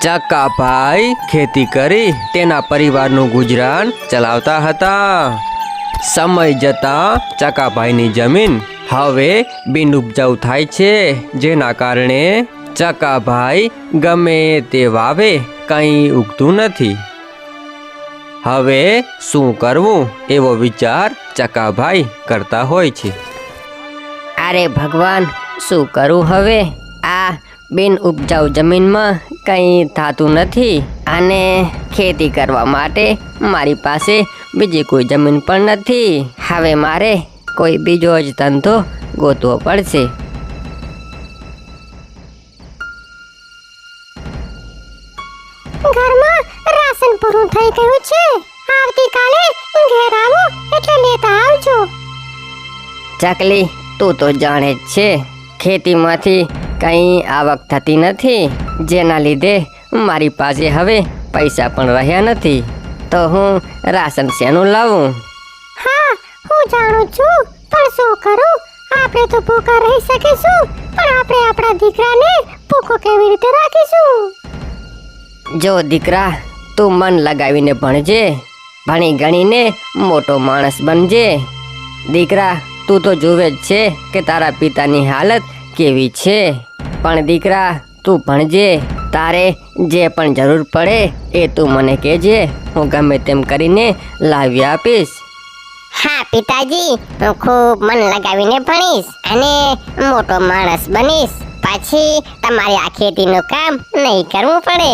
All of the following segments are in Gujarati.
ચકાભાઈ ખેતી કરી તેના પરિવારનું ગુજરાન ચલાવતા હતા. સમય જતાં ચકાભાઈની જમીન હવે બિન ઉપજાઉ થાય છે. જેના કારણે ચકાભાઈ ગમે તે વાવે, કંઈ ઉગતું નથી. હવે શું કરવું એવો વિચાર ચકાભાઈ કરતા હોય છે. અરે ભગવાન, શું કરું હવે? આ બિન ઉપજાઉ જમીનમાં કંઈ થતું નથી અને ખેતી કરવા માટે મારી પાસે બીજી કોઈ જમીન પણ નથી. હવે મારે કોઈ બીજો જ ધંધો ગોતવો પડશે. ઘરમાં રાશન પૂરું થઈ ગયું છે. આવતીકાલે ઘેર આવો એટલે લેતા આવજો. ચકલી તું તો જાણે જ છે. ખેતીમાંથી કંઈ આવક થતી નથી. જેના લીધે મારી પાસે હવે પૈસા પણ રહ્યા નથી. તો હું રાશન શેનું લાવું? હા હું જાણું છું. પણ શું કરું? આપણે તો ભૂખા રહી શકીશું. પણ આપણે આપણા દીકરાને ભૂખો કેવી રીતે રાખીશું? જો દીકરા તું મન લગાવીને ભણજે. ભણી ગણીને મોટો માણસ બનજે. દીકરા તું તો જુએ જ છે કે તારા પિતાની હાલત કેવી છે. પણ દીકરા તું ભણજે તારે જે પણ જરૂર પડે એ તું મને કહેજે. હું ગમે તેમ કરીને લાવી આપીશ. હા પિતાજી હું ખૂબ મન લગાવીને ભણીશ અને મોટો માણસ બનીશ. પછી તમારે આ ખેતીનું કામ નહીં કરવું પડે.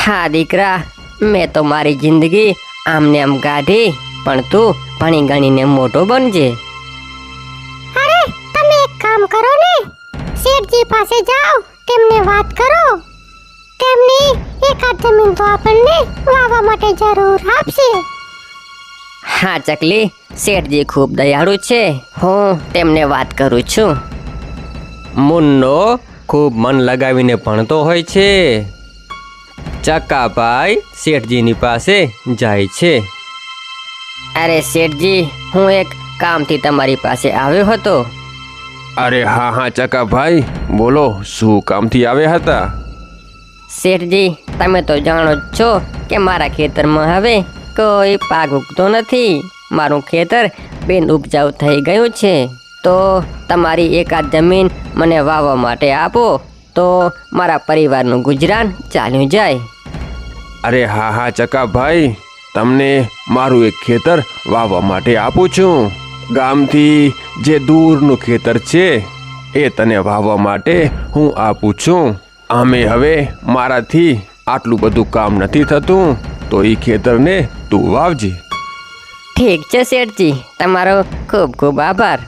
હા દીકરા મેં તો મારી જિંદગી આમને આમ કાઢી પણ તું ભણી ગણીને મોટો બનજે. એક કામ કરો ને? શેઠજી પાસે જાઓ તેમને વાત કરો. તેમની એકાદ જમીન તો આપણને વાવવા માટે જરૂર આપશે. હા ચકલી શેઠજી ખૂબ દયાળુ છે. હું તેમને વાત કરું છું. મુન્નો ખૂબ મન લગાવીને ભણતો હોય છે. ચકાભાઈ શેઠજીની પાસે જાય છે. અરે શેઠજી હું એક કામથી તમારી પાસે આવ્યો હતો. અરે હા હા ચકાભાઈ બોલો શું કામથી આવ્યા હતા? શેઠજી તમે તો જાણો જ છો કે મારા ખેતરમાં હવે કોઈ પાક ઉગતો નથી. મારું ખેતર બિન ઉપજાઉ થઈ ગયું છે. તો તમારી એકાદ જમીન મને વાવવા માટે આપો તો મારા પરિવારનું ગુજરાન ચાલ્યું જાય. અરે હા હા ચકાભાઈ તમને મારું એક ખેતર વાવવા માટે આપું છું. ગામથી જે દૂરનું ખેતર છે, એ તને વાવવા માટે હું આપું છું. અમે હવે મારાથી આટલું બધું કામ નથી થતું, તો એ ખેતરને તું વાવજે. ઠીક છે શેઠજી, તમારો ખૂબ ખૂબ આભાર.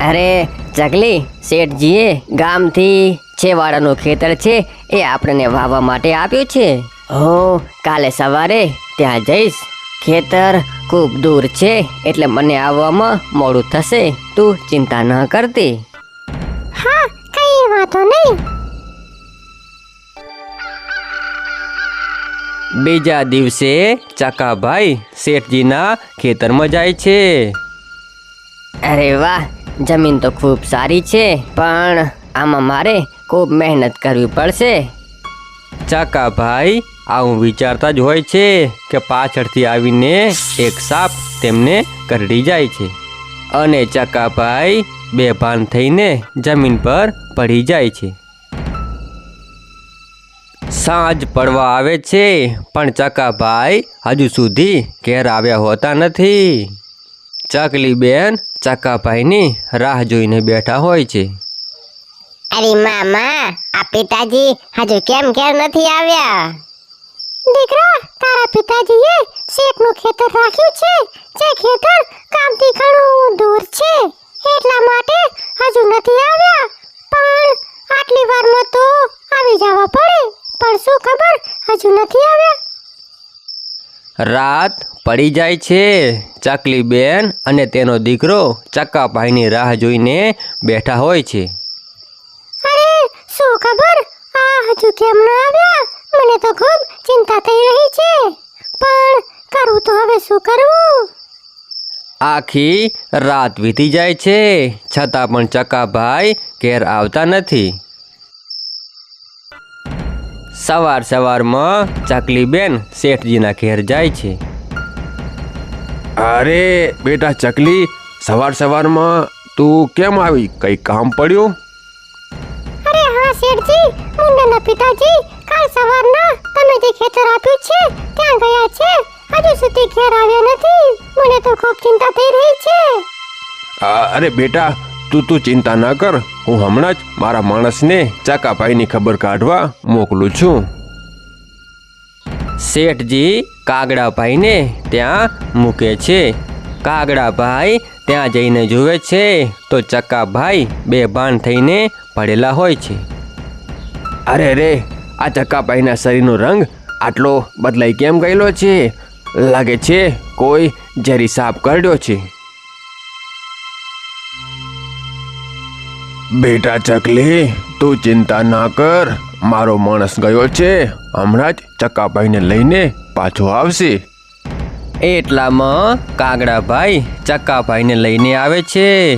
અરે, ચકલી, શેઠજીએ ગામથી છેવાડાનું ખેતર છે, એ આપણને વાવવા માટે આપ્યું છે. હું કાલે સવારે ત્યાં જઈશ. ખેતર ખૂબ દૂર છે એટલે મને આવવામાં મોડું થશે. તું ચિંતા ન કરતી. હા કઈ વાંધો નહીં. બીજા દિવસે ચકાભાઈ શેઠજીના ખેતરમાં જાય છે. અરે વાહ જમીન તો ખૂબ સારી છે પણ આમાં મારે ખૂબ મહેનત કરવી પડશે. ચકાભાઈ આવું વિચારતા જ હોય છે કે પાછળથી આવીને એક સાપ તેમને કરડી જાય છે. અને ચકાભાઈ બેભાન થઈને જમીન પર પડી જાય છે. સાંજ પડવા આવે છે, પણ ચકાભાઈ હજુ સુધી ઘેર આવ્યા હોતા નથી. ચકલી બેન ચકાભાઈની રાહ જોઈને બેઠા હોય છે. અરે મામા, આ પિતાજી હજુ કેમ ઘેર નથી આવ્યા? દીકરા તારા પિતાજીએ શેકનું ખેતર રાખ્યું છે. જે ખેતર કામથી ઘણું દૂર છે. એટલા માટે હજુ નથી આવ્યા. પણ આટલી વારમાં તો આવી જવા પડે. પણ શું ખબર હજુ નથી આવ્યા. રાત પડી જાય છે ચકલી બેન અને તેનો દીકરો ચકાભાઈની રાહ જોઈને બેઠા હોય છે. અરે શું ખબર આ હજુ કેમ ન આવ્યા? મને તો ખૂબ ચિંતા થઈ રહી છે. પણ કરું તો હવે શું કરવું? આખી રાત વીતી જાય છે. છતાં પણ ચકાભાઈ ઘેર આવતા નથી. સવાર સવારમાં ચકલીબેન શેઠજીના ઘેર જાય છે. અરે બેટા ચકલી સવાર સવારમાં તું કેમ આવી? કઈ કામ પડ્યું? અરે હા શેઠજી મુન્નાના પિતાજી કાલ સવારના તમે જે ખેતર આપ્યું છે ત્યાં ગયા છે. હજુ સુધી ઘેર આવ્યા નથી. મને તો ખૂબ ચિંતા થઈ રહી છે. અરે બેટા તું તું ચિંતા ના કર. હું હમણાં જ મારા માણસને ચાકાભાઈની ખબર કાઢવા મોકલું છું. શેઠજી કાગડાભાઈને ત્યાં મૂકે છે. કાગડાભાઈ ત્યાં જઈને જુએ છે તો ચક્કાભાઈ બેભાન થઈને પડેલા હોય છે. અરે રે આ ચક્કાભાઈના શરીરનો રંગ આટલો બદલાઈ કેમ ગયેલો છે? લાગે છે કોઈ ઝેરી સાપ કરડ્યો છે. બેટા ચકલી તું ચિંતા ના કર. મારો માણસ ગયો છે. હમણાં જ ચક્કાભાઈને લઈને પાછો આવશે. એટલામાં કાગડાભાઈ ચક્કાભાઈને લઈને આવે છે.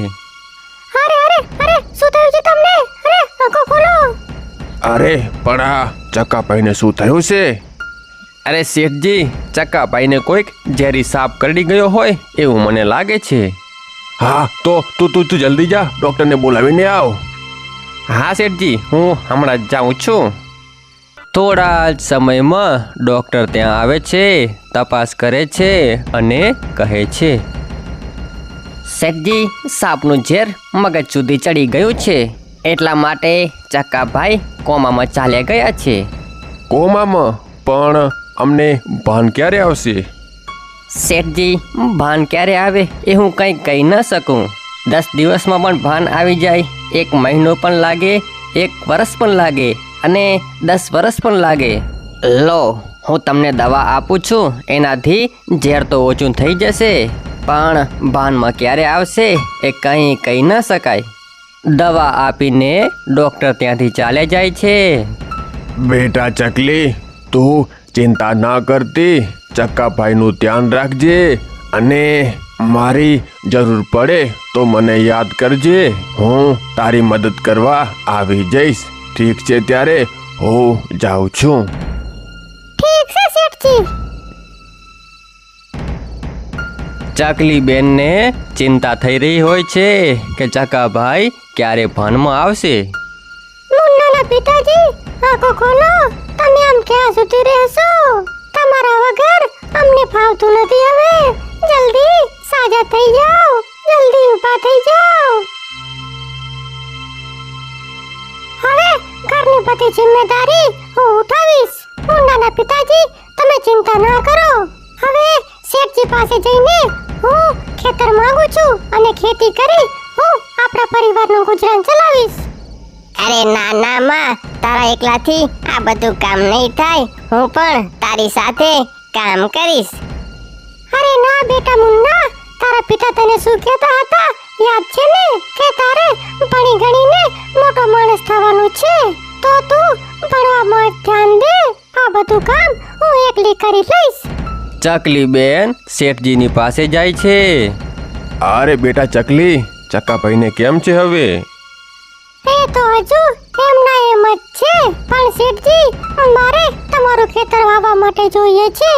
અરે અરે અરે શું થયું છે તમને? અરે આંખો ખોલો. અરે પણ આ ચક્કાભાઈને શું થયું છે? અરે શેઠજી ચક્કાભાઈને કોઈક ઝેરી સાપ કરડી ગયો હોય એવું મને લાગે છે. હા તો તું તું તું જલ્દી જા ડૉક્ટરને બોલાવીને આવ. હા શેઠજી હું હમણાં જ જાઉં છું. થોડા જ સમયમાં ડૉક્ટર ત્યાં આવે છે તપાસ કરે છે અને કહે છે શેઠજી સાપનું ઝેર મગજ સુધી ચડી ગયું છે. એટલા માટે ચક્કાભાઈ કોમામાં ચાલ્યા ગયા છે. કોમામાં? પણ અમને ભાન ક્યારે આવશે? શેઠજી ભાન ક્યારે આવે એ હું કંઈ કહી ન શકું. દસ દિવસમાં પણ ભાન આવી જાય એક મહિનો પણ લાગે એક વર્ષ પણ લાગે અને દસ વર્ષ પણ લાગે. લો હું તમને દવા આપું છું એનાથી ઝેર તો ઓછું થઈ જશે. પણ ભાનમાં ક્યારે આવશે એ કંઈ કહી ન શકાય. દવા આપીને ડૉક્ટર ત્યાંથી ચાલે જાય છે. બેટા ચકલી તું ચિંતા ના કરતી. ચક્કાભાઈનું ધ્યાન રાખજે અને મારી જરૂર પડે તો મને યાદ કરજે. હું તારી મદદ કરવા આવી જઈશ. ઠીક છે ત્યારે હું જાઉં છું. ઠીક છે શેઠજી. ચકલી બેનને ચિંતા થઈ રહી હોય છે કે ચકાભાઈ ક્યારે ભાનમાં આવશે. મુન્નાના પિતાજી, આંખો ખોલો. તમે આમ ક્યાં સુધી રહેશો? તમારા વગર અમને ફાવતું નથી હવે. જલ્દી સાજા થઈ જાઓ. જલ્દી ઊભા થઈ જાઓ. હવે ઘરની બધી જિમ્મેદારી હું ઉઠાવીશ. મુન્નાના પિતાજી, તમે ચિંતા ના કરો. હવે શેઠજી પાસે જઈને હું ખેતર માંગુ છું અને ખેતી કરી હું આપણા પરિવારનું ગુજરાન ચલાવીશ. અરે ના ના, માં, તારા એકલાથી આ બધું કામ નહીં થાય. હું પણ તારી સાથે કામ કરીશ. અરે ના, બેટા મુન્ના, તારા પિતા તને શું કહેતા હતા? યાદ છે ને કે તારે ભણી ગણીને મોટો માણસ થવાનું છે? તો તું ભણવામાં ધ્યાન દે. આ બધું કામ હું એકલી કરી લઈશ. ચકલી બેન શેઠજીની પાસે જાય છે. અરે બેટા ચકલી ચક્કાભાઈને કેમ છે હવે? એ તો હજુ એમના એમ જ છે પણ શેઠજી અમારે તમારું ખેતર વાવવા માટે જોઈએ છે.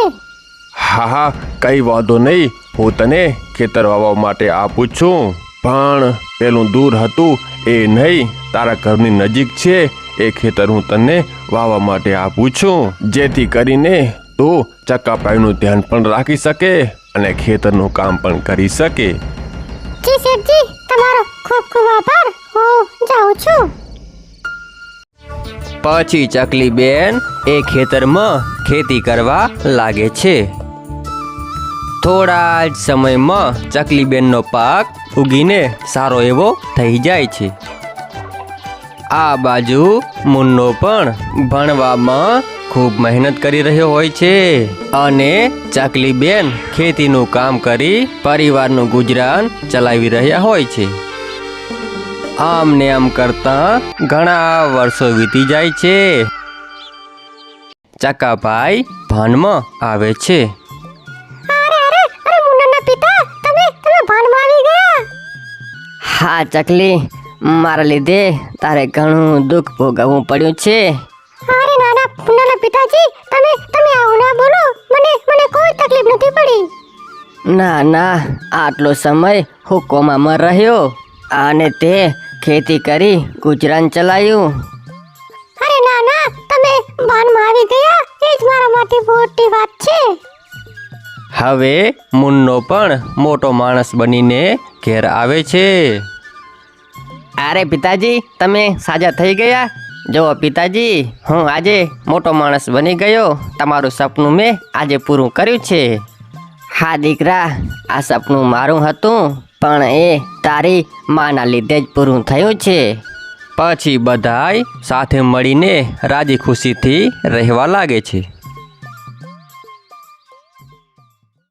હા હા કઈ વાંધો નહીં હું તને ખેતર વાવવા માટે આપું છું. પણ પેલું દૂર હતું એ નહીં તારા ઘરની નજીક છે એ ખેતર હું તને વાવવા માટે આપું છું. જેથી કરીને તું ચક્કાપાઈનું ધ્યાન પણ રાખી શકે અને ખેતરનું કામ પણ કરી શકે. જી શેઠજી તમારો ખૂબ ખૂબ આભાર. હું જાઉં છું. પછી ચકલી બેન એ ખેતરમાં ખેતી કરવા લાગે છે. થોડા જ સમયમાં ચકલી બેનનો પાક ઉગીને સારો એવો થઈ જાય છે. આ બાજુ મુન્નો પણ ભણવામાં ખૂબ મહેનત કરી રહ્યો હોય છે. અને ચકલી બેન ખેતીનું કામ કરી પરિવારનું ગુજરાન ચલાવી રહ્યા હોય છે. આમ ને આમ કરતા ઘણા વર્ષો વીતી જાય છે. ચકાભાઈ ભાનમાં આવે છે. અરે અરે અરે મુન્નાના પિતા તમે તમે ભાનમાં આવી ગયા? હા ચકલી મારા લીધે તારે ઘણું દુઃખ ભોગવવું પડ્યું છે. ના ના આટલો સમય હું કોમામાં રહ્યો અને તે ખેતી કરી ગુજરાન ચલાવ્યું અરે ના ના તમે ભાનમાં આવી ગયા? એ જ મારા માટે મોટી વાત છે. હવે મુન્નો પણ મોટો માણસ બનીને ઘેર આવે છે. અરે પિતાજી તમે સાજા થઈ ગયા? જો પિતાજી હું આજે મોટો માણસ બની ગયો. તમારું સપનું મેં આજે પૂરું કર્યું છે. હા દીકરા, આ સપનું મારું હતું, પણ એ તારી માના લીધે જ પૂરું થયું છે. પછી બધાય સાથે મળીને રાજી ખુશીથી રહેવા લાગે છે.